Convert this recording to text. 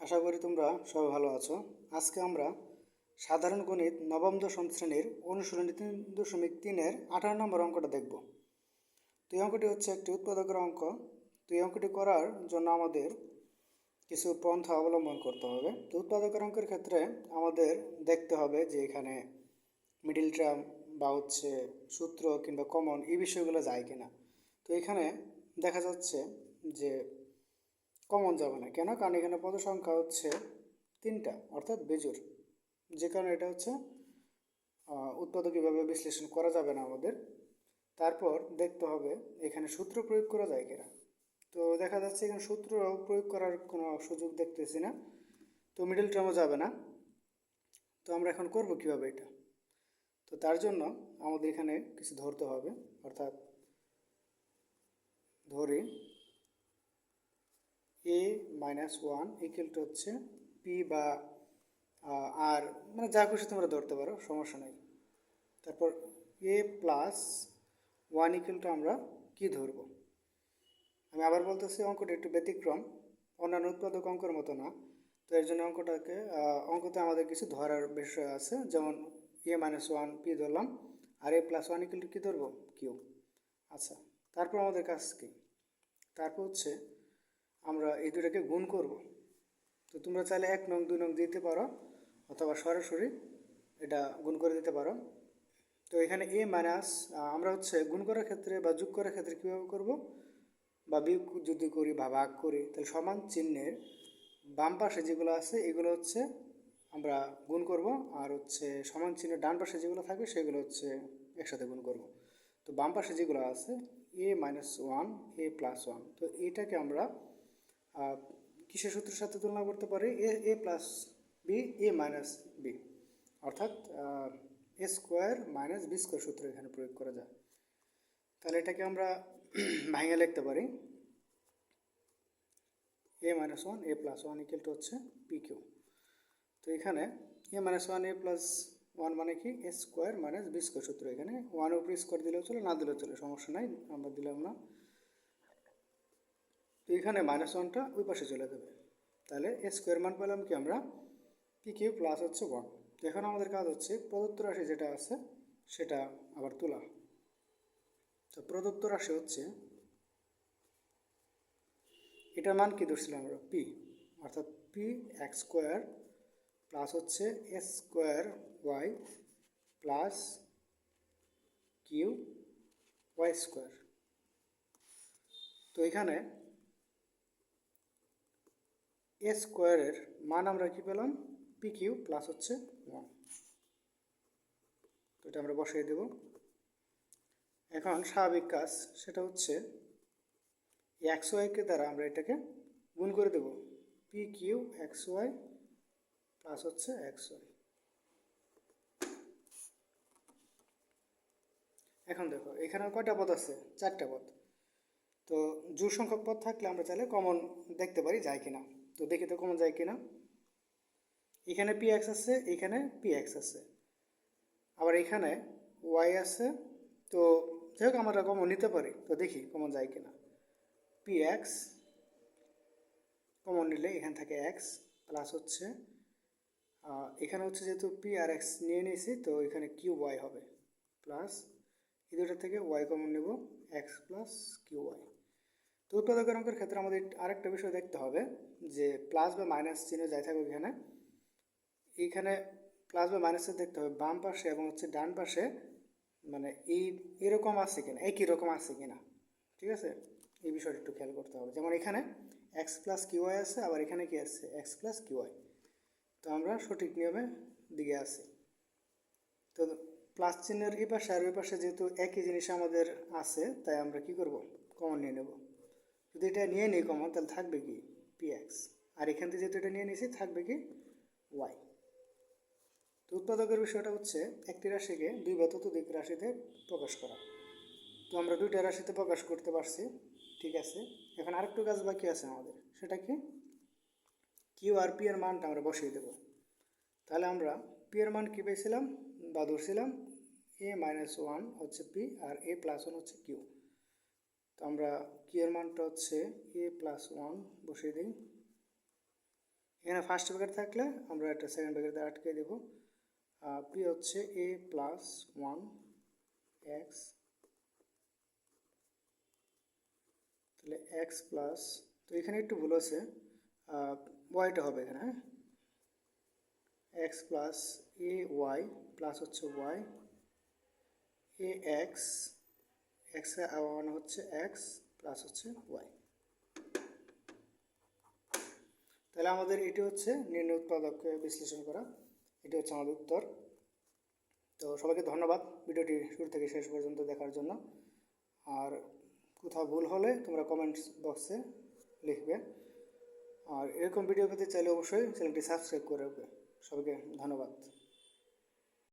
আশা করি তোমরা সবাই ভালো আছো। আজকে আমরা সাধারণ গণিত নবম দশম শ্রেণির অনুশীলনী তিন দশমিক তিনের আঠারো নম্বর অঙ্কটা দেখব। তো অঙ্কটি হচ্ছে একটি উৎপাদকের অঙ্ক। তো এই অঙ্কটি করার জন্য আমাদের কিছু পন্থা অবলম্বন করতে হবে। তো উৎপাদকের অঙ্কের ক্ষেত্রে আমাদের দেখতে হবে যে এখানে মিডিল টার্ম বা হচ্ছে সূত্র কিংবা কমন এই বিষয়গুলো যায় কিনা। তো এখানে দেখা যাচ্ছে যে কমন যাবে না। কেন? কারণ এখানে পদ সংখ্যা হচ্ছে তিনটা, অর্থাৎ বেজুর যে কারণে এটা হচ্ছে উৎপাদকীভাবে বিশ্লেষণ করা যাবে না আমাদের। তারপর দেখতে হবে এখানে সূত্র প্রয়োগ করা যায় কিনা। তো দেখা যাচ্ছে এখানে সূত্র প্রয়োগ করার কোনো সুযোগ দেখতেছি না। তো মিডল টার্মও যাবে না। তো আমরা এখন করব কীভাবে এটা? তো তার জন্য আমাদের এখানে কিছু ধরতে হবে। অর্থাৎ ধরি a minus one equal to হচ্ছে পি বা আর মানে যা খুশি তোমরা ধরতে পারো, সমস্যা নেই। তারপর a plus one equal to আমরা কি ধরব? আমি আবার বলতেছি অঙ্কটা একটু ব্যতিক্রম, অন্যান্য উৎপাদক অঙ্কের মতো না। তো এর জন্য অঙ্কটাকে অঙ্কতে আমাদের কিছু ধরার বিষয় আছে, যেমন এ মাইনাস ওয়ান পি ধরলাম, আর a plus one equal to কী ধরবো? কিউ আচ্ছা তারপর আমাদের কাজ কি? তারপর হচ্ছে আমরা এই দুটাকে গুণ করব। তো তোমরা চাইলে এক নং, দুই নং দিতে পারো, অথবা সরাসরি এটা গুণ করে দিতে পারো। তো এখানে এ মাইনাস আমরা হচ্ছে গুণ করার ক্ষেত্রে বা যোগ করার ক্ষেত্রে কীভাবে করব? বা বিয়োগ যদি করি বা ভাগ করি, তাহলে সমান চিহ্নের বাম পাশে যেগুলো আছে, এগুলো হচ্ছে আমরা গুণ করব, আর হচ্ছে সমান চিহ্নের ডান পাশে যেগুলো থাকবে, সেগুলো হচ্ছে একসাথে গুণ করব। তো বাম পাশে যেগুলো আছে a minus one a plus one তো এটাকে আমরা কিসের সূত্রের সাথে তুলনা করতে পারি? A a plus b a minus b অর্থাৎ a square minus b square সূত্র এখানে প্রয়োগ করা যায়। তাহলে এটাকে আমরা ভাঙে লিখতে পারি। A minus one a plus one equal to হচ্ছে পি কিউ তো এখানে a minus one a plus one মানে কি? A square minus b square সূত্র। এখানে ওয়ান উপরে স্কোয়ার দিলেও চলে, না দিলেও চলে, সমস্যা নাই, আমরা দিলাম না। তো এখানে মাইনাস ওয়ানটা ওই পাশে চলে যাবে। তাহলে এ স্কোয়ার মান পেলাম কি আমরা? পি কিউ প্লাস হচ্ছে ওয়ান এখন আমাদের কাজ হচ্ছে প্রদত্ত রাশি যেটা আছে, সেটা আবার তোলা। তো প্রদত্ত রাশি হচ্ছে, এটার মান কি ধরছিলাম আমরা? পি অর্থাৎ পি এক্স স্কোয়ার প্লাস হচ্ছে S square y plus Q y square তো এখানে এ স্কোয়ারের মান আমরা কি পেলাম? পি কিউ প্লাস হচ্ছে ওয়ান তো এটা আমরা বসিয়ে দেব। এখন স্বাভাবিক কাজ সেটা হচ্ছে এক্স ওয়াইকে দ্বারা আমরা এটাকে গুণ করে দেব। P Q x y plus হচ্ছে এক্স ওয়াই এখন দেখো, এখানে কয়টা পদ আছে? চারটা পদ। তো জোর সংখ্যক পদ থাকলে আমরা চাইলে কমন দেখতে পারি যায় কিনা। তো দেখি তো কমন যায় কিনা? এখানে পি এক্স আছে, এখানে পি এক্স আছে। আবার এখানে ওয়াই আছে, তো যাই হোক আমরা কমন নিতে পারি, তো দেখি কমন যায় কিনা। পি এক্স কমন নিলে এখান থেকে এক্স প্লাস হচ্ছে এখানে হচ্ছে যেহেতু পি আর এক্স নিয়ে নিয়েছি, তো এখানে কিউ ওয়াই হবে। প্লাস এই দুটো থেকে ওয়াই কমন নেব এক্স প্লাস কিউ ওয়াই তো উৎপাদকের অঙ্কের ক্ষেত্রে আমাদের আরেকটা বিষয় দেখতে হবে, যে প্লাস বা মাইনাস চিহ্ন যাই থাকুক এখানে, এইখানে প্লাস বা মাইনাসে দেখতে হবে, বাম পাশে এবং হচ্ছে ডান পাশে মানে এই এরকম আছে কিনা, একই রকম আছে কিনা, ঠিক আছে? এই বিষয়টা একটু খেয়াল করতে হবে। যেমন এখানে এক্স প্লাস কিউআই আছে, আবার এখানে কি আছে? এক্স প্লাস কিউআই তো আমরা সঠিক নিয়মে দিকে আছি। তো প্লাস চিহ্নের এই পাশে আর ওই পাশে যেহেতু একই জিনিস আমাদের আছে, তাই আমরা কি করব? কমন নিয়ে নেব। যদি এটা নিয়ে নিই কমন, তাহলে থাকবে কি? পি এক্স আর এখান থেকে যেহেতু এটা নিয়ে নিয়েছি, থাকবে কি? ওয়াই তো উৎপাদকের বিষয়টা হচ্ছে, একটি রাশিকে দুই বা ততোধিক রাশিতে প্রকাশ করা। তো আমরা দুইটা রাশিতে প্রকাশ করতে পারছি, ঠিক আছে? এখন আরেকটু কাজ বাকি আছে আমাদের। সেটা কি? কিউ আর পি এর মানটা আমরা বসিয়ে দেব। তাহলে আমরা পি এর মান কী পেয়েছিলাম? বা ধরছিলাম? এ মাইনাস ওয়ান হচ্ছে পি আর এ প্লাস ওয়ান হচ্ছে কিউ তো আমরা কিউ এর মানটা হচ্ছে? এ প্লাস ওয়ান বসিয়ে দিই। এখানে ফার্স্ট ব্র্যাকেট থাকলে আমরা একটা সেকেন্ড ব্র্যাকেট দিয়ে আটকে দেবো। পি হচ্ছে এ প্লাস ওয়ান এক্স তাহলে এক্স প্লাস তো এখানে একটু ভুল আছে ওয়াইটা হবে এখানে হ্যাঁ? X plus a y plus হচ্ছে ওয়াই এ এক্স এক্স মানে হচ্ছে এক্স প্লাস হচ্ছে ওয়াই তাহলে আমাদের এটি হচ্ছে নির্ণয় উৎপাদককে বিশ্লেষণ করা। এটি হচ্ছে আমাদের উত্তর। তো সবাইকে ধন্যবাদ ভিডিওটি শুরু থেকে শেষ পর্যন্ত দেখার জন্য। আর কোথাও ভুল হলে তোমরা কমেন্টস বক্সে লিখবে। আর এরকম ভিডিও পেতে চাইলে অবশ্যই চ্যানেলটি সাবস্ক্রাইব করে রাখবে। সবাইকে ধন্যবাদ।